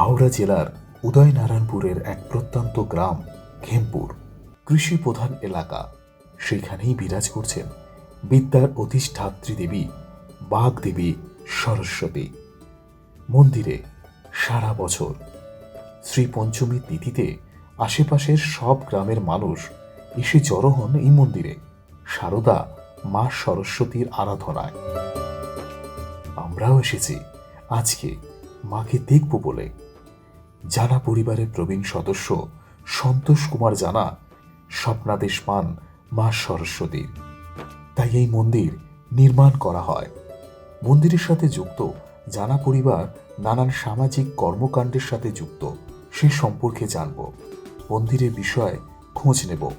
হাওড়া জেলার উদয়নারায়ণপুরের এক প্রত্যন্ত গ্রাম খেমপুর কৃষি প্রধান এলাকা। সেখানেই বিরাজ করছেন বিদ্যার অধিষ্ঠাত্রী দেবী, বাঘ দেবী সরস্বতী। মন্দিরে সারা বছর শ্রী পঞ্চমী তিথিতে আশেপাশের সব গ্রামের মানুষ এসে জড়ো হন এই মন্দিরে। সারদা মা সরস্বতীর আরাধনায়। আমরাও এসেছি। আজকে মাকে দেখব বলে জানা পরিবারের প্রবীণ সদস্য সন্তোষ কুমার জানা স্বপ্নাদেশ পান মা সরস্বতীর। তাই এই মন্দির নির্মাণ করা হয়। মন্দিরের সাথে যুক্ত জানা পরিবার নানান সামাজিক কর্মকাণ্ডের সাথে যুক্ত, সে সম্পর্কে জানব। মন্দিরের বিষয়ে খোঁজ নেব।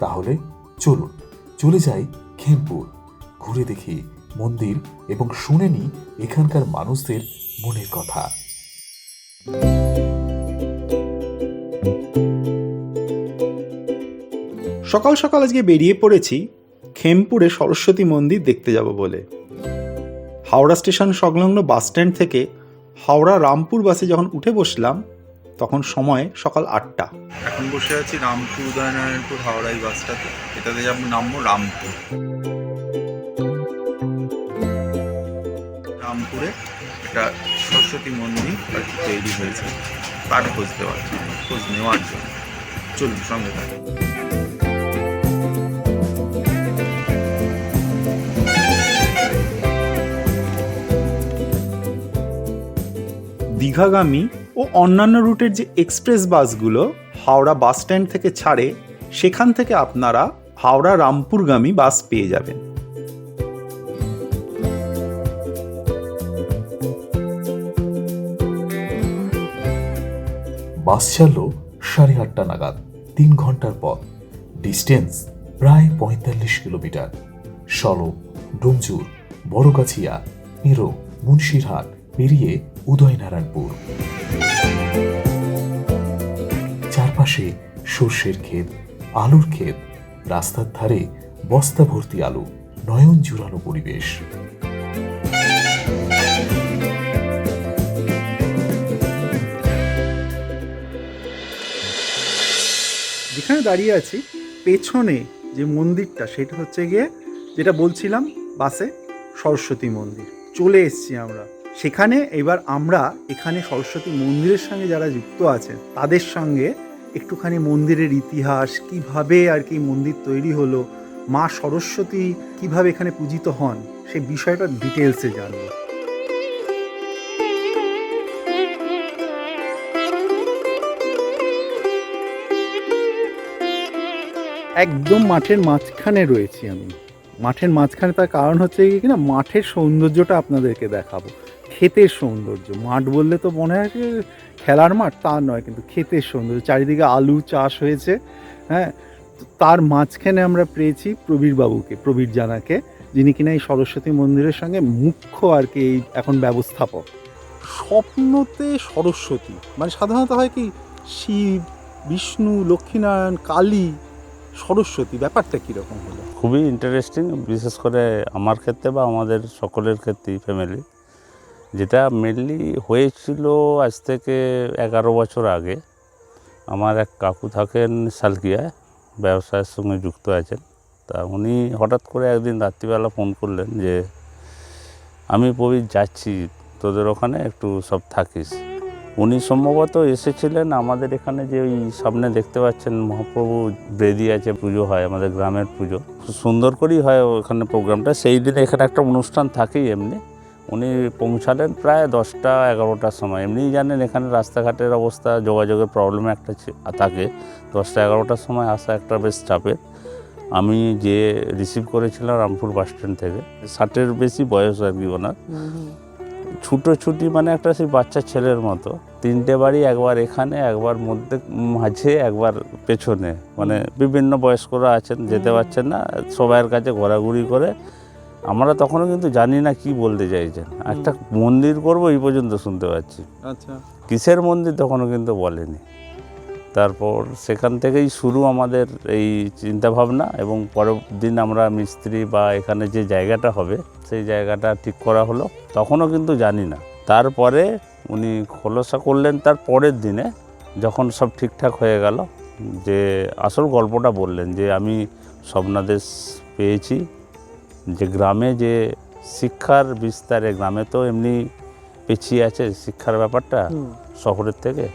তাহলে চলুন, চলে যাই খেমপুর। ঘুরে দেখি মন্দির এবং শুনে নি এখানকার মানুষদের মনের কথা। সকাল সকাল আজকে বেরিয়ে পড়েছি খেমপুরে সরস্বতী মন্দির দেখতে যাব বলে। হাওড়া স্টেশন সংলগ্ন বাস স্ট্যান্ড থেকে হাওড়া রামপুর বাসে যখন উঠে বসলাম, তখন সময় সকাল আটটা। এখন বসে আছি রামপুর, উদয়নারায়ণপুর হাওড়া এই বাসটাতে এটাতে যাব, নামবো রামপুর। রামপুরে একটা সরস্বতী মন্দির আর তৈরি হয়েছে, তার খোঁজ দেওয়ার জন্য, খোঁজ নেওয়ার জন্য। চলুন সঙ্গে থাকুন। দীঘাগামী ও অন্যান্য রুটের যে এক্সপ্রেস বাসগুলো হাওড়া বাস স্ট্যান্ড থেকে ছাড়ে, সেখান থেকে আপনারা হাওড়া রামপুরগামী বাস পেয়ে যাবেন। বাস ছাড়ল সাড়ে আটটা নাগাদ। তিন ঘণ্টার পর ডিস্টেন্স প্রায় পঁয়তাল্লিশ কিলোমিটার। সড়ক ডোমজুর, বড়গাছিয়া মেরো মুন্সিরহাট, পেরিয়ে উদয়নারায়ণপুর। চারপাশে সর্ষের ক্ষেত, আলুর ক্ষেত, রাস্তার ধারে বস্তা ভর্তি আলু নয়ন জুড়ানো পরিবেশ। যেখানে দাঁড়িয়ে আছি, পেছনে যে মন্দিরটা সেটা হচ্ছে গিয়ে যেটা বলছিলাম বাসে সরস্বতী মন্দির। চলে এসেছি আমরা। সেখানে এবার আমরা এখানে সরস্বতী মন্দিরের সঙ্গে যারা যুক্ত আছেন, তাদের সঙ্গে একটুখানি মন্দিরের ইতিহাস, কীভাবে আর কি মন্দির তৈরি হলো, মা সরস্বতী কীভাবে এখানে পূজিত হন সেই বিষয়টা ডিটেলসে জানব। একদম মাঠের মাঝখানে রয়েছি আমি। মাঠের মাঝখানে তার কারণ হচ্ছে কি না মাঠের সৌন্দর্যটা আপনাদেরকে দেখাবো। ক্ষেতের সৌন্দর্য, মাঠ বললে তো মনে হয় খেলার মাঠ? তা নয়, কিন্তু ক্ষেতের সৌন্দর্য। চারিদিকে আলু চাষ হয়েছে হ্যাঁ? তার মাঝখানে আমরা পেয়েছি প্রবীর বাবুকে প্রবীর জানাকে, যিনি কিনা এই সরস্বতী মন্দিরের সঙ্গে মুখ্য আর কি এই এখন ব্যবস্থাপক। স্বপ্নতে সরস্বতী মানে সাধারণত হয় কি শিব, বিষ্ণু, লক্ষ্মীনারায়ণ, কালী সরস্বতী, ব্যাপারটা কীরকম হলো? খুবই ইন্টারেস্টিং বিশেষ করে আমার ক্ষেত্রে বা আমাদের সকলের ক্ষেত্রেই ফ্যামিলি যেটা মেনলি হয়েছিল আজ থেকে এগারো বছর আগে। আমার এক কাকু থাকেন সালকিয়ায়, ব্যবসায়ের সঙ্গে যুক্ত আছেন। তা উনি হঠাৎ করে একদিন রাত্রিবেলা ফোন করলেন যে, আমি প্রবীর যাচ্ছি, তোদের ওখানে একটু সব থাকিস। উনি সম্ভবত এসেছিলেন আমাদের এখানে যে ওই সামনে দেখতে পাচ্ছেন মহাপ্রভু বেদি আছে, পুজো হয়, আমাদের গ্রামের পুজো। সুন্দর করেই হয় ওখানে প্রোগ্রামটা। সেই দিনে এখানে একটা অনুষ্ঠান থাকেই এমনি। উনি পৌঁছালেন প্রায় দশটা, এগারোটার সময়। এমনিই জানেন এখানে রাস্তাঘাটের অবস্থা, যোগাযোগের প্রবলেম একটা থাকে। দশটা, এগারোটার সময় আসা একটা বেশ চাপের। আমি যে রিসিভ করেছিলাম রামপুর বাস স্ট্যান্ড থেকে। ষাটের বেশি বয়স আর কি ওনার। ছুটোছুটি মানে একটা সেই বাচ্চা ছেলের মতো। তিনটে বাড়ি একবার এখানে একবার মধ্যে মাঝে একবার পেছনে। মানে বিভিন্ন বয়স্করা আছেন যেতে পারছেন না সবাইয়ের কাছে ঘোরাঘুরি করে। আমরা তখনও কিন্তু জানি না কি বলতে চাইছেন। একটা মন্দির করব এই পর্যন্ত শুনতে পাচ্ছি। আচ্ছা। কিসের মন্দির তখনও কিন্তু বলেনি। তারপর সেখান থেকেই শুরু আমাদের এই চিন্তাভাবনা এবং পরের দিন আমরা মিস্ত্রি বা এখানে যে জায়গাটা হবে সেই জায়গাটা ঠিক করা হলো। তখনও কিন্তু জানি না। তারপরে উনি খোলসা করলেন তার পরের দিনে যখন সব ঠিকঠাক হয়ে গেল যে আসল গল্পটা বললেন যে আমি স্বপ্নাদেশ পেয়েছি। যে গ্রামে যে শিক্ষার বিস্তারে গ্রামে তো এমনি পিছিয়ে আছে শিক্ষার ব্যাপারটা শহরের থেকে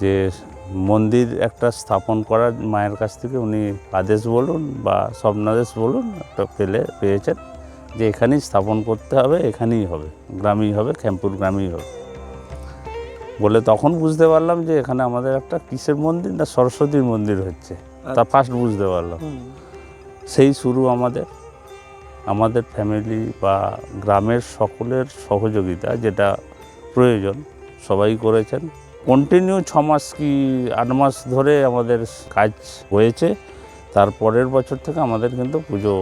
যে মন্দির একটা স্থাপন করার মায়ের কাছ থেকে উনি আদেশ বলুন বা স্বপ্নাদেশ বলুন একটা পেলে পেয়েছেন যে এখানেই স্থাপন করতে হবে এখানেই হবে গ্রামেই হবে ক্যাম্পুর গ্রামেই হবে। বলে তখন বুঝতে পারলাম যে এখানে আমাদের একটা কিসের মন্দির না সরস্বতীর মন্দির হচ্ছে। তা ফার্স্ট বুঝতে পারলাম। সেই শুরু আমাদের আমাদের ফ্যামিলি বা গ্রামের সকলের সহযোগিতা যেটা প্রয়োজন সবাই করেছেন। কন্টিনিউ ছ মাস কি আট মাস ধরে আমাদের কাজ হয়েছে। তারপরের বছর থেকে আমাদের কিন্তু পুজো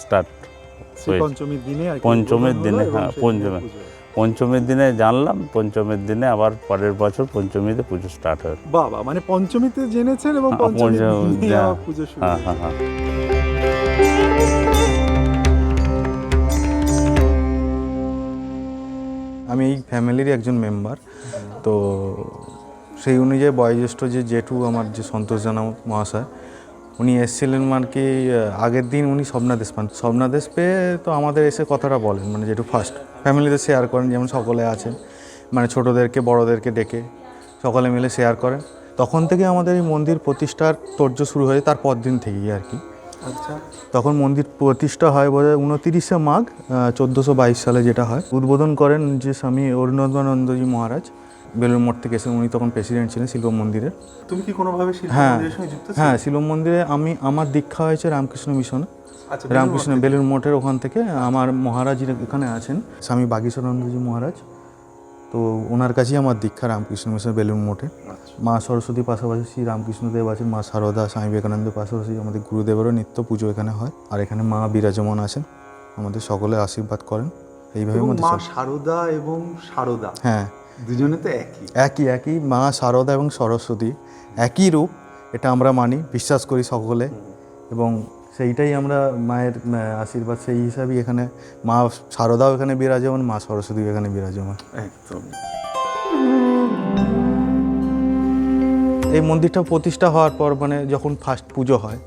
স্টার্ট পঞ্চমীর দিনে আর পঞ্চমীর দিনে, হ্যাঁ, পঞ্চমী। পঞ্চমীর দিনে জানলাম পঞ্চমীর দিনে আবার পরের বছর পঞ্চমীতে পুজো স্টার্ট হয়। বাবা মানে পঞ্চমীতে জেনেছেন এবং হ্যাঁ, পঞ্চমী, হ্যাঁ, পুজো হ্যাঁ হ্যাঁ হ্যাঁ। আমি এই ফ্যামিলির একজন মেম্বার তো সেই অনুযায়ী বয়োজ্যেষ্ঠ যে জেঠু আমার যে সন্তোষ জানা মহাশয় উনি এসেছিলেন মানে কি আগের দিন উনি স্বপ্নাদেশ পান। স্বপ্নাদেশ পেয়ে তো আমাদের এসে কথাটা বলেন মানে জেঠু ফার্স্ট ফ্যামিলিতে শেয়ার করেন যেমন সকলে আছেন মানে ছোটোদেরকে বড়োদেরকে ডেকে সকলে মিলে শেয়ার করেন। তখন থেকে আমাদের এই মন্দির প্রতিষ্ঠার তোর্য শুরু হয়েছে তার পর দিন থেকেই আর কি। আচ্ছা। তখন মন্দির প্রতিষ্ঠা হয় বোধ হয় উনতিরিশে মাঘ চোদ্দোশো বাইশ সালে যেটা হয়। উদ্বোধন করেন যে স্বামী অরুণানন্দজি মহারাজ। বেলুর মঠ থেকে এসে উনি তখন প্রেসিডেন্ট ছিলেন শিল্প মন্দিরের তুমি কি কোনোভাবে হ্যাঁ? হ্যাঁ শিল্প মন্দিরে আমি আমার দীক্ষা হয়েছে রামকৃষ্ণ মিশনে আচ্ছা রামকৃষ্ণ বেলুর মঠের ওখান থেকে আমার মহারাজ এখানে আছেন স্বামী বাগীশ্বরানন্দজি মহারাজ। তো ওনার কাছেই আমার দীক্ষা রামকৃষ্ণ মিশন বেলুর মঠে। আচ্ছা। মা সরস্বতী পাশাপাশি শ্রী রামকৃষ্ণদেব আছেন মা সারদা স্বামী বিবেকানন্দের পাশাপাশি আমাদের গুরুদেবেরও নিত্য পুজো এখানে হয়। আর এখানে মা বিরাজমান আছেন আমাদের সকলে আশীর্বাদ করেন। এইভাবে আমাদের। শারদা এবং শারদা হ্যাঁ। দুজনে তো একই। একই একই মা সারদা এবং সরস্বতী। একই রূপ এটা আমরা মানি বিশ্বাস করি সকলে। এবং সেইটাই আমরা মায়ের আশীর্বাদ সেই হিসাবেই এখানে মা সারদাও এখানে বিরাজমান মা সরস্বতীও এখানে বিরাজমান। একদম। এই মন্দিরটা প্রতিষ্ঠা হওয়ার পর মানে যখন ফার্স্ট পুজো হয়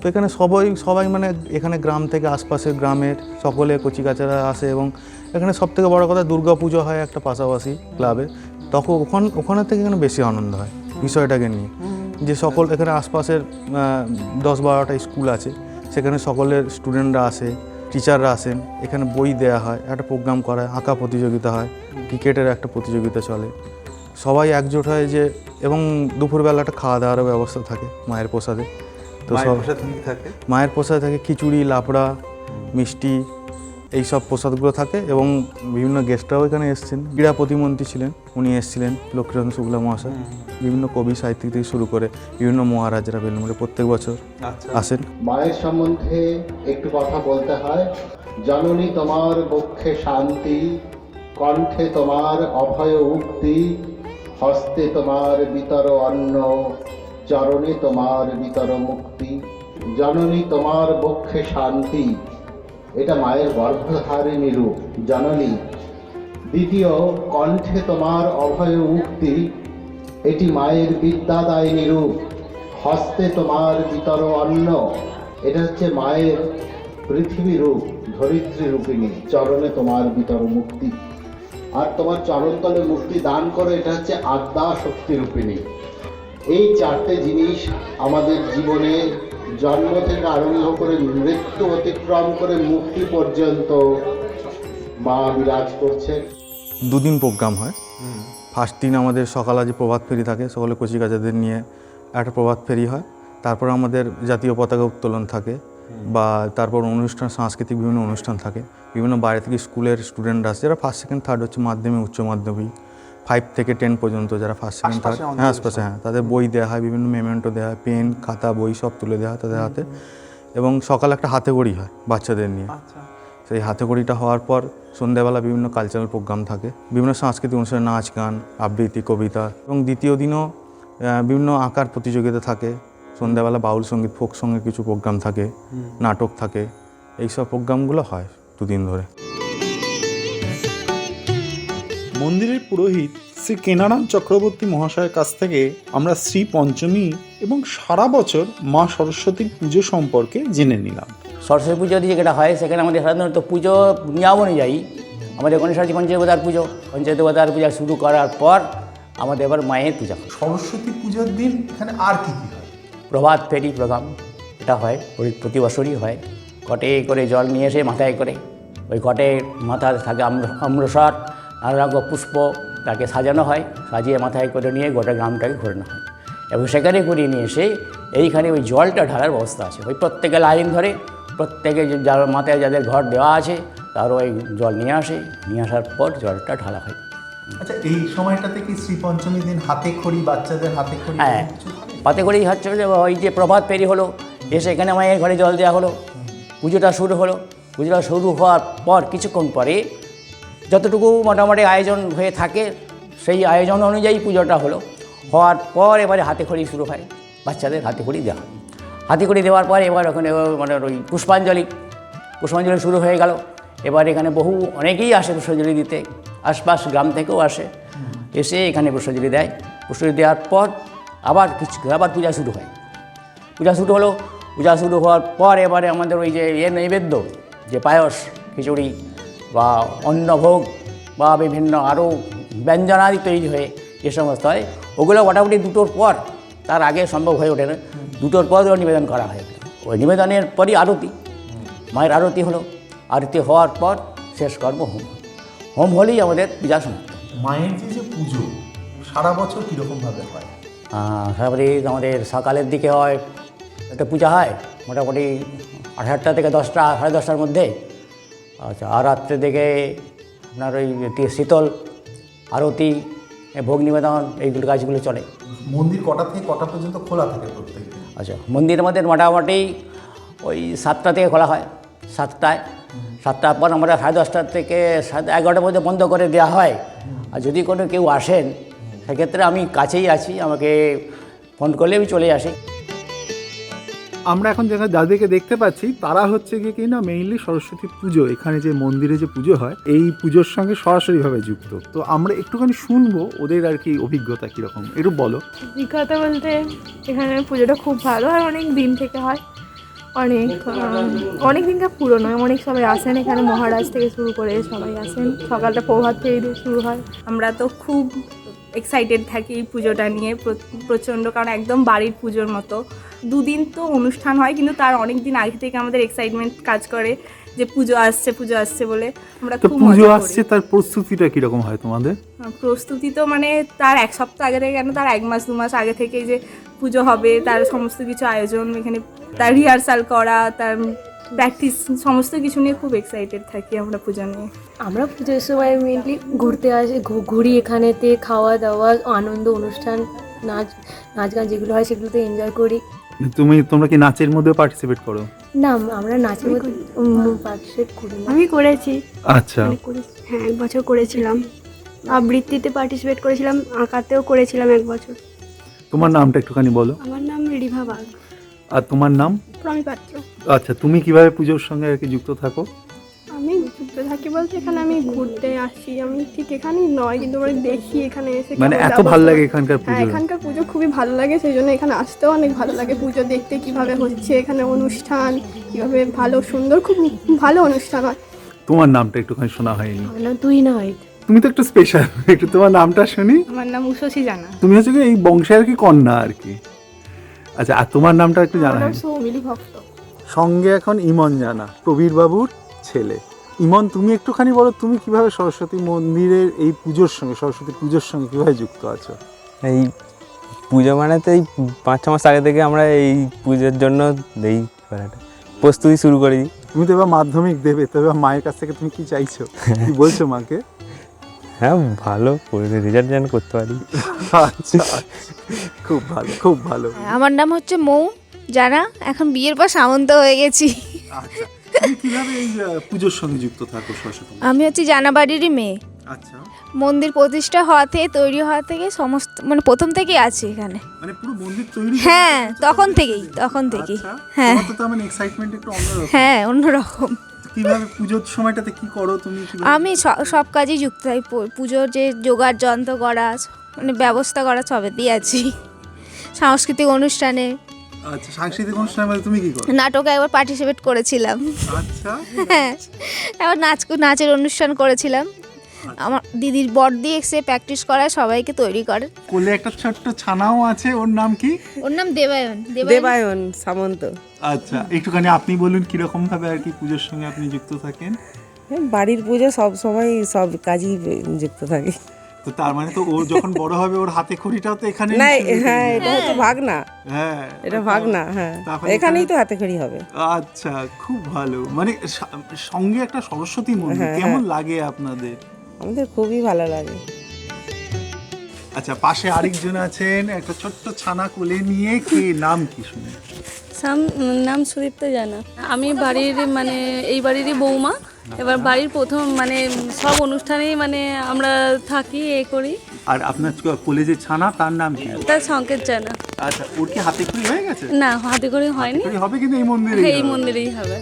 তো এখানে সবাই সবাই মানে এখানে গ্রাম থেকে আশপাশের গ্রামের সকলে কচিকাচারা আসে এবং এখানে সব থেকে বড় কথা দুর্গা পুজো হয় একটা পাশাপাশি ক্লাবে। তখন ওখান ওখানে থেকে এখানে বেশি আনন্দ হয় বিষয়টাকে নিয়ে। যে সকল এখানে আশপাশের দশ বারোটা স্কুল আছে। সেখানে সকলের স্টুডেন্টরা আসে টিচাররা আসেন। এখানে বই দেয়া হয় একটা প্রোগ্রাম করা হয় আঁকা প্রতিযোগিতা হয় ক্রিকেটের একটা প্রতিযোগিতা চলে। সবাই একজোট হয় যে এবং দুপুরবেলা একটা খাওয়া দাওয়ারও ব্যবস্থা থাকে মায়ের প্রসাদে। তো মায়ের সব থাকে? মায়ের প্রসাদে থাকে খিচুড়ি লাবড়া মিষ্টি এই সব প্রসাদগুলো থাকে এবং বিভিন্ন গেস্টরাও এখানে এসেছেন। ক্রীড়া প্রতিমন্ত্রী ছিলেন উনি এসেছিলেন লক্ষ্মীরঞ্জন শুক্লা মহাশয়। বিভিন্ন কবি সাহিত্যিক থেকে শুরু করে বিভিন্ন মহারাজরা বেলুমরে প্রত্যেক বছর আচ্ছা। আসেন। মায়ের সম্বন্ধে একটু কথা বলতে হয়। জননী তোমার বক্ষে শান্তি কণ্ঠে তোমার অভয় উক্তি হস্তে তোমার বিতর অন্ন চরণে তোমার বিতর মুক্তি। জননী তোমার বক্ষে শান্তি এটা মায়ের গর্ভধারিণী রূপ জননী দ্বিতীয়, কণ্ঠে তোমার অভয় উক্তি, এটি মায়ের বিদ্যাদায়িনী রূপ। হস্তে তোমার বিতর অন্ন, এটা হচ্ছে মায়ের পৃথিবী রূপ, ধরিত্রী রূপিণী, চরণে তোমার বিতর মুক্তি। আর তোমার চরণতলে মুক্তি দান করে, এটা হচ্ছে আদ্যা শক্তি রূপিণী। এই চারটে জিনিস আমাদের জীবনে জন্ম থেকে আরম্ভ করে মৃত্যু অতিক্রম করে মুক্তি পর্যন্ত মা বিরাজ করছেন। দুদিন প্রোগ্রাম হয়। ফার্স্ট দিন আমাদের সকালে যে প্রভাত ফেরি থাকে সকলে কচিকাচাদের নিয়ে একটা প্রভাত ফেরি হয়। তারপর আমাদের জাতীয় পতাকা উত্তোলন থাকে বা তারপর অনুষ্ঠান সাংস্কৃতিক বিভিন্ন অনুষ্ঠান থাকে। বিভিন্ন বাইরে থেকে স্কুলের স্টুডেন্টরা আসে যারা ফার্স্ট সেকেন্ড থার্ড হচ্ছে মাধ্যমিক উচ্চ মাধ্যমিক। ফাইভ থেকে টেন পর্যন্ত যারা ফার্স্ট সেকেন্ড থার্ড হ্যাঁ আশপাশে হ্যাঁ তাদের বই দেওয়া হয় বিভিন্ন মেমেন্টো দেওয়া হয় পেন খাতা বই সব তুলে দেওয়া হয় তাদের হাতে। এবং সকালে একটা হাতে গড়ি হয় বাচ্চাদের নিয়ে। আচ্ছা। সেই হাতে খড়িটা হওয়ার পর সন্ধ্যাবেলা বিভিন্ন কালচারাল প্রোগ্রাম থাকে বিভিন্ন সাংস্কৃতিক অনুষ্ঠানে নাচ গান আবৃত্তি কবিতা। এবং দ্বিতীয় দিনও বিভিন্ন আঁকার প্রতিযোগিতা থাকে। সন্ধ্যাবেলা বাউল সংগীত ফোক সঙ্গের কিছু প্রোগ্রাম থাকে নাটক থাকে। এইসব প্রোগ্রামগুলো হয় দুদিন ধরে। মন্দিরের পুরোহিত শ্রী কেনারাম চক্রবর্তী মহাশয়ের কাছ থেকে আমরা শ্রী পঞ্চমী এবং সারা বছর মা সরস্বতীর পুজো সম্পর্কে জেনে নিলাম। সরস্বতী পুজো যেটা হয় সেখানে আমাদের সাধারণত পুজো নিয়ম অনুযায়ী আমাদের গণেশ আছে পঞ্চদেবতার পুজো পঞ্চদেবতার পূজা শুরু করার পর আমাদের এবার মায়ের পূজা সরস্বতী পুজোর দিন এখানে আর কি কি হয়? প্রভাত ফেরি প্রোগ্রাম এটা হয় প্রতি- প্রতি বছরই হয়। কটে করে জল নিয়ে এসে মাথায় করে ওই কটে মাথায় থাকে আম্র আম্রসর নানা পুষ্প তাকে সাজানো হয় সাজিয়ে মাথায় করে নিয়ে গোটা গ্রামটাকে ঘোরানো হয়। এবং সেখানে ঘুরিয়ে নিয়ে এসে এইখানে ওই জলটা ঢালার ব্যবস্থা আছে। ওই প্রত্যেকে লাইন ধরে প্রত্যেকে যার মাথায় যাদের ঘর দেওয়া আছে তারও ওই জল নিয়ে আসে। নিয়ে আসার পর জলটা ঢালা হয়। আচ্ছা এই সময়টাতে কি শ্রী পঞ্চমীর দিন হাতে খড়ি বাচ্চাদের হাতে খড়ি হ্যাঁ পাতে করেই হচ্ছে ওই যে প্রভাত পেরি হলো এসে এখানে মায়ের ঘরে জল দেওয়া হলো। পুজোটা শুরু হলো। পুজোটা শুরু হওয়ার পর কিছুক্ষণ পরে যতটুকু মোটামুটি আয়োজন হয়ে থাকে, সেই আয়োজন অনুযায়ী পুজোটা হলো। হওয়ার পর এবারে হাতে খড়ি শুরু হয়, বাচ্চাদের হাতে খড়ি দেওয়া। হয় হাতে খড়ি দেওয়ার পর এবার ওখানে মানে ওই পুষ্পাঞ্জলি পুষ্পাঞ্জলি শুরু হয়ে গেল। এবার এখানে বহু অনেকেই আসে পুষ্পাঞ্জলি দিতে, আশপাশ গ্রাম থেকেও আসে। এসে এখানে পুষ্পাঞ্জলি দেয়। পুষ্পাঞ্জলি দেওয়ার পর আবার কিছু, আবার পূজা শুরু হয়। পূজা শুরু হলো, পূজা শুরু হওয়ার পর এবারে আমাদের ওই যে এ নৈবেদ্য, যে পায়স, খিচুড়ি বা অন্নভোগ বা বিভিন্ন আরও ব্যঞ্জনাদি তৈরি হয়ে যে সমস্ত হয়। ওগুলো মোটামুটি দুটোর পর তার আগে সম্ভব হয়ে ওঠে না। দুটোর পর নিবেদন করা হয়। ওই নিবেদনের পরই আরতি। মায়ের আরতি হলো। আরতি হওয়ার পর শেষ কর্ম হোম। হোম হলেই আমাদের পূজা সমাপ্ত। মায়ের যে যে পুজো সারা বছর কীরকমভাবে হয়? তারপরে আমাদের সকালের দিকে হয় একটা পূজা হয়। মোটামুটি আঠারোটা থেকে দশটা সাড়ে দশটার মধ্যে আচ্ছা আর রাত্রে দিকে আপনার ওই শীতল আরতি ভোগ নিবেদন এইগুলো কাজগুলো চলে। মন্দির কটা থেকে কটা পর্যন্ত খোলা থাকে প্রত্যেক আচ্ছা মন্দির আমাদের মোটামুটি ওই সাতটা থেকে খোলা হয় সাতটায়। সাতটার পর আমরা সাড়ে দশটা থেকে সাড়ে এগারোটার মধ্যে বন্ধ করে দেওয়া হয়। আর যদি কোনো কেউ আসেন সেক্ষেত্রে আমি কাছেই আছি আমাকে ফোন করলে আমি চলে আসি। আমরা এখন যেখানে যাদেরকে দেখতে পাচ্ছি, তারা হচ্ছে গিয়ে কি না মেইনলি সরস্বতী পুজো। এখানে যে মন্দিরে যে পুজো হয়, এই পুজোর সঙ্গে সরাসরিভাবে যুক্ত। তো আমরা একটুখানি শুনব ওদের আর কি অভিজ্ঞতা কীরকম। একটু বলো। অভিজ্ঞতা বলতে এখানে পুজোটা খুব ভালো আর অনেক দিন থেকে হয়। অনেক অনেক দিনকার পুরনো, অনেক সবাই আসেন এখানে। মহারাজ থেকে শুরু করে সবাই আসেন। সকালটা প্রভাত থেকে শুরু হয়। আমরা তো খুব এক্সাইটেড থাকি এই পুজোটা নিয়ে প্র- প্রচণ্ড, কারণ একদম বাড়ির পুজোর মতো। দুদিন তো অনুষ্ঠান হয় কিন্তু তার অনেক দিন আগে থেকে আমাদের এক্সাইটমেন্ট কাজ করে যে পুজো আসছে পুজো আসছে বলে আমরা খুব পুজো মজা আসছে তার প্রস্তুতিটা কীরকম হয় তোমাদের? প্রস্তুতি তো মানে তার এক সপ্তাহ আগে থেকে কেন তার এক মাস দু মাস আগে থেকেই যে পুজো হবে তার সমস্ত কিছু আয়োজন এখানে তার রিহার্সাল করা তার প্র্যাকটিস সমস্ত কিছু নিয়ে খুব এক্সাইটেড থাকি আমরা পুজো নিয়ে। আমরা পুজোর সময় মেনলি ঘুরতে আসি ঘু- ঘুরি এখানেতে খাওয়া দাওয়া আনন্দ অনুষ্ঠান নাচ নাচ গান যেগুলো হয় সেগুলোতে এনজয় করি। তুমি তোমরা কি নাচের মধ্যে পার্টিসিপেট করো? না আমরা নাচের মধ্যে পার্টিসিপেট করি না। আমি করেছি। আচ্ছা। হ্যাঁ এক বছর করেছিলাম। আবৃত্তিতে পার্টিসিপেট করেছিলাম আঁকাতেও করেছিলাম এক বছর। তোমার নামটা একটুখানি বলো। আমার নাম রিভা বাগ। আর তোমার নাম? প্রমি পাত্র। আচ্ছা তুমি কীভাবে পুজোর সঙ্গে আর কি যুক্ত থাকো? যুক্ত থাকি বলতে এখানে আমি ঘুরতে আসি। আমি ঠিক এখানেই নয় কিন্তু আমি দেখি এখানে এসে মানে এত ভালো লাগে এখানকার হ্যাঁ পুজো। এখানকার পুজো খুবই ভালো লাগে সেই জন্য এখানে আসতেও অনেক ভালো লাগে পুজো দেখতে কীভাবে হচ্ছে এখানে অনুষ্ঠান কীভাবে ভালো সুন্দর খুব ভালো অনুষ্ঠান হয়। তোমার নামটা একটুখানি শোনা হয়নি। তুই না হয় তুমি তো একটু স্পেশাল একটু তোমার নামটা শুনি। আমার নাম উষসী জানা তুমি হচ্ছে কি এই বংশের কি কন্যা আর কি। আচ্ছা আর তোমার নামটা একটু জানা সৌমিলি ভক্ত। সঙ্গে এখন ইমন জানা প্রবীর বাবুর ছেলে। ইমন তুমি একটুখানি বলো তুমি কীভাবে সরস্বতী মন্দিরের এই পুজোর সঙ্গে সরস্বতী পুজোর সঙ্গে কীভাবে যুক্ত আছো? এই পুজো মানে তো এই পাঁচ ছ মাস আগে থেকে আমরা এই পুজোর জন্য এই করাটা প্রস্তুতি শুরু করে। দিই তুমি তো এবার মাধ্যমিক দেবে তো এবার মায়ের কাছ থেকে তুমি কি চাইছো? কি বলছো মাকে? হ্যাঁ ভালো করে রেজাল্ট যেন করতে পারি। আচ্ছা। খুব ভালো খুব ভালো। আমার নাম হচ্ছে মৌ জানা এখন বিয়ের পর সামন্ত হয়ে গেছি। আচ্ছা কীভাবে এই আহ, পুজোর সঙ্গে যুক্ত থাকো সরস্বতী আমি হচ্ছে জানাবাড়িরই মেয়ে। আচ্ছা। মন্দির প্রতিষ্ঠা হওয়া থেকে তৈরি হওয়া থেকে সমস্ত মানে প্রথম থেকেই আছি এখানে। মানে পুরো মন্দির তৈরি হ্যাঁ তখন থেকেই তখন থেকেই। আচ্ছা, হ্যাঁ। তো মানে এক্সাইটমেন্ট একটু অন্যরকম। হ্যাঁ অন্যরকম। কীভাবে পুজোর সময়টাতে কি করো তুমি? আমি সব কাজেই যুক্ত থাকি। পুজোর যে জোগাড় যন্ত্র করা মানে ব্যবস্থা করা সবেতেই আছি। সাংস্কৃতিক অনুষ্ঠানে। আচ্ছা সাংস্কৃতিক অনুষ্ঠানের মধ্যে তুমি কি করো? নাটকে একবার পার্টিসিপেট করেছিলাম। আচ্ছা হ্যাঁ এবার নাচ নাচের অনুষ্ঠান করেছিলাম। আমার দিদির বড়দি এসে প্র্যাকটিস করায় সবাইকে তৈরি করে। কোলে একটা ছোট্ট ছানাও আছে ওর নাম কি? ওর নাম দেবায়ন। দেবায়ন? সামন্ত। আচ্ছা একটুখানি আপনি বলুন কীরকম ভাবে আর কি পুজোর সঙ্গে আপনি যুক্ত থাকেন? বাড়ির পুজো সব সময় সব কাজই যুক্ত থাকে। তো তার মানে তো ও যখন বড় হবে ওর হাতে খড়িটাও তো এখানে না হ্যাঁ এটা হচ্ছে ভাগনা। হ্যাঁ এটা ভাগনা হ্যাঁ। এখানেই তো হাতে খড়ি হবে। আচ্ছা খুব ভালো। মানে সঙ্গে একটা সরস্বতী মন্দির হ্যাঁ, কেমন হ্যাঁ। লাগে আপনাদের? আমাদের খুবই ভালো লাগে। আচ্ছা পাশে আরেকজন আছেন একটা ছোট্ট ছানা কোলে নিয়ে কি? নাম কি শুনে নাম সুদীপ্ত জানা। আমি বাড়ির মানে এই বাড়িরই বৌমা। এবার বাড়ির প্রথম মানে সব অনুষ্ঠানেই মানে আমরা থাকি এ করি। আর আপনার কোলে যে ছানা তার নাম কি? তার সংকেত জানা। আচ্ছা ওর কি হাতে খড়ি হয়ে গেছে? না হাতে করে হয়নি। হবে কিন্তু এই মন্দিরে এই মন্দিরেই হবে।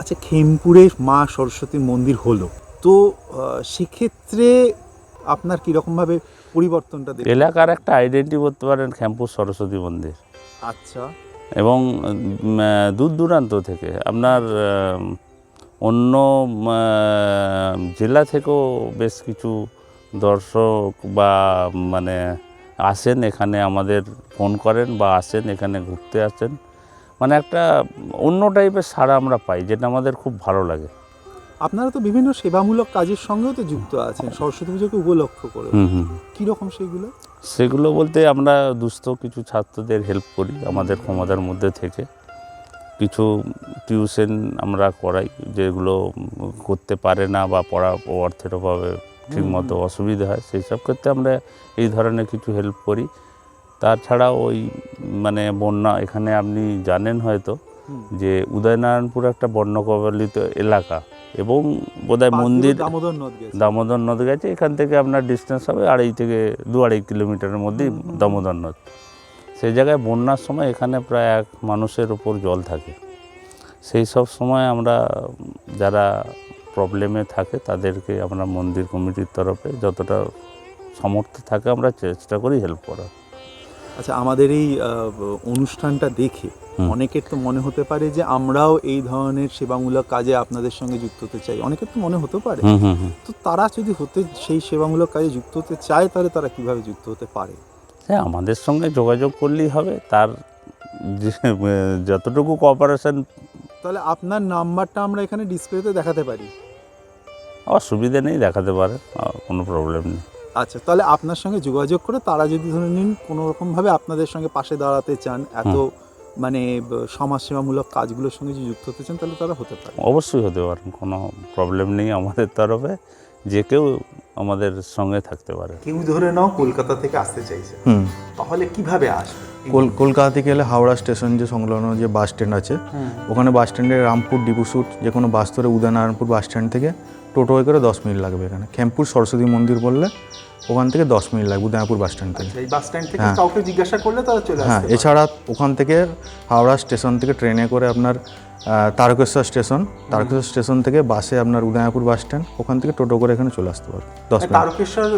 আচ্ছা খেমপুরে মা সরস্বতীর মন্দির হলো। তো আহ, সেক্ষেত্রে আপনার কীরকমভাবে পরিবর্তনটা এলাকার একটা আইডেন্টি করতে পারেন খ্যাম্পুর সরস্বতী মন্দির। আচ্ছা। এবং দূর দূরান্ত থেকে আপনার অন্য জেলা থেকেও বেশ কিছু দর্শক বা মানে আসেন এখানে আমাদের ফোন করেন বা আসেন এখানে ঘুরতে আসেন। মানে একটা অন্য টাইপের সাড়া আমরা পাই যেটা আমাদের খুব ভালো লাগে। আপনারা তো বিভিন্ন সেবামূলক কাজের সঙ্গেও তো যুক্ত আছেন। সরস্বতী পুজোকে উপলক্ষ করে। কীরকম সেগুলো? সেগুলো বলতে আমরা দুস্থ কিছু ছাত্রদের হেল্প করি আমাদের ক্ষমতার মধ্যে থেকে। কিছু টিউশন আমরা করাই যেগুলো করতে পারে না বা পড়া অর্থের অভাবে ঠিকমতো অসুবিধা হয় সেই সব ক্ষেত্রে আমরা এই ধরনের কিছু হেল্প করি। তাছাড়া ওই মানে বন্যা এখানে আপনি জানেন হয়তো যে উদয়নারায়ণপুর একটা বন্য কবলিত এলাকা। এবং বোধহয় মন্দির দামোদর নদ গেছে। দামোদর নদ গেছে এখান থেকে আপনার ডিস্টেন্স হবে আড়াই থেকে দু আড়াই কিলোমিটারের মধ্যেই দামোদর নদ। সেই জায়গায় বন্যার সময় এখানে প্রায় এক মানুষের উপর জল থাকে। সেই সব সময় আমরা যারা প্রবলেমে থাকে তাদেরকে আমরা মন্দির কমিটির তরফে যতটা সামর্থ্য থাকে আমরা চেষ্টা করি হেল্প করার। আচ্ছা আমাদের এই অনুষ্ঠানটা দেখে অনেকের তো মনে হতে পারে যে আমরাও এই ধরনের সেবামূলক কাজে আপনাদের সঙ্গে যুক্ত হতে চাই। অনেকের তো মনে হতে পারে। তো তারা যদি হতে সেই সেবামূলক কাজে যুক্ত হতে চায় তাহলে তারা কীভাবে যুক্ত হতে পারে? হ্যাঁ আমাদের সঙ্গে যোগাযোগ করলেই হবে। তার যতটুকু কোঅপারেশন তাহলে আপনার নাম্বারটা আমরা এখানে ডিসপ্লেতে দেখাতে পারি। অসুবিধা নেই দেখাতে পারে কোনো প্রবলেম নেই। আচ্ছা তাহলে আপনার সঙ্গে যোগাযোগ করে তারা যদি ধরে নিন কোনো রকমভাবে আপনাদের সঙ্গে পাশে দাঁড়াতে চান এত মানে সমাজসেবামূলক কাজগুলোর সঙ্গে যদি যুক্ত হতে চান তাহলে তারা হতে পারে। অবশ্যই হতে পারেন কোনো প্রবলেম নেই আমাদের তরফে। যে কেউ আমাদের সঙ্গে থাকতে পারে। কেউ ধরে নাও কলকাতা থেকে আসতে চাইছে হুম। তাহলে কীভাবে আসবে? কল- কলকাতা থেকে এলে হাওড়া স্টেশন যে সংলগ্ন যে বাস স্ট্যান্ড আছে ওখানে বাস স্ট্যান্ডে রামপুর ডিপুসুট যে কোনো বাস ধরে উদয়নারায়ণপুর বাস স্ট্যান্ড থেকে টোটো করে দশ মিনিট লাগবে এখানে। খেমপুর সরস্বতী মন্দির বললে ওখান থেকে দশ মিনিট লাগবে উদয়পুর বাস স্ট্যান্ড থেকে। এই বাস স্ট্যান্ড থেকে হ্যাঁ। কাউকে জিজ্ঞাসা করলে তারা চলে হ্যাঁ এছাড়া ওখান থেকে হাওড়া স্টেশন থেকে ট্রেনে করে আপনার তারকেশ্বর স্টেশন তারকেশ্বর স্টেশন থেকে বাসে আপনার উদয়নাপুর বাস স্ট্যান্ড ওখান থেকে টোটো করে এখানে চলে আসতে পারবে। দশ তারকেশ্বর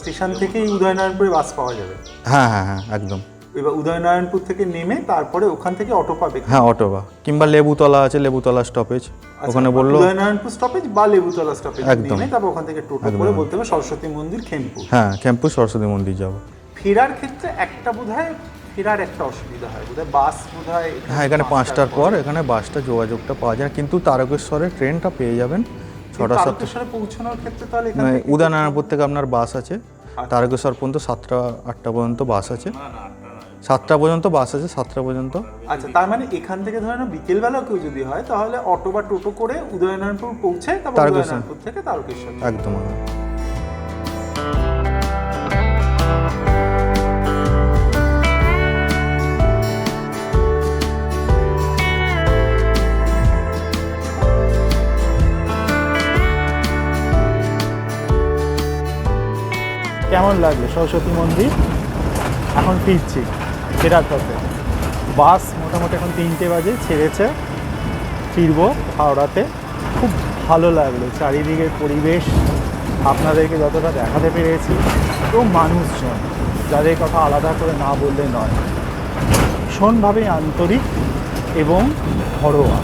স্টেশন থেকেই উদয়নারায়ণপুরে বাস পাওয়া যাবে। হ্যাঁ হ্যাঁ হ্যাঁ একদম। এবার উদয়নারায়ণপুর থেকে নেমে তারপরে ওখান থেকে অটো পাবে। হ্যাঁ অটো বা। কিংবা লেবুতলা আছে লেবুতলা স্টপেজ ওখানে বলল উদয়নারায়ণপুর স্টপেজ বা লেবুতলা স্টপেজ একদম। তারপর ওখান থেকে টোটো করে বলতে হবে সরস্বতী মন্দির খেমপুর। হ্যাঁ ক্যাম্পুস সরস্বতী মন্দির যাব। ফেরার ক্ষেত্রে একটা বোধহয় ফেরার একটা অসুবিধা হয়। বোধহয় বাস বোধহয় হ্যাঁ এখানে পাঁচটার পর। এখানে বাসটা যোগাযোগটা পাওয়া যায়। কিন্তু তারকেশ্বরে ট্রেনটা পেয়ে যাবেন ছটা সাতটা। পৌঁছানোর ক্ষেত্রে তাহলে মানে উদয়নারায়ণপুর থেকে আপনার বাস আছে। তারকেশ্বর পর্যন্ত সাতটা আটটা পর্যন্ত বাস আছে। সাতটা পর্যন্ত বাস আছে সাতটা পর্যন্ত আচ্ছা তার মানে এখান থেকে ধরে নাও বিকেলবেলা কেউ যদি হয় তাহলে অটো বা টোটো করে উদয়নারায়ণপুর পৌঁছে তারপর। উদয়নারায়ণপুর থেকে তারকেশ্বর একদম একদম। কেমন লাগল সরস্বতী মন্দির এখন ফিরছি ফেরার পথে। বাস মোটামুটি এখন তিনটে বাজে, ছেড়েছে। ফিরবো হাওড়াতে। খুব ভালো লাগল চারিদিকের পরিবেশ। আপনাদেরকে যতটা দেখাতে পেরেছি, তো মানুষজন, যাদের কথা আলাদা করে না বললে নয়। ভীষণভাবে আন্তরিক এবং ঘরোয়া।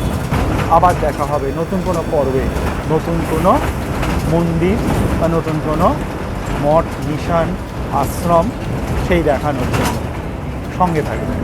আবার দেখা হবে নতুন কোনো পর্বে। নতুন কোনো মন্দির বা নতুন কোনো মঠ, মিশন, আশ্রম সেই দেখানোর জন্য। সঙ্গে থাকবেন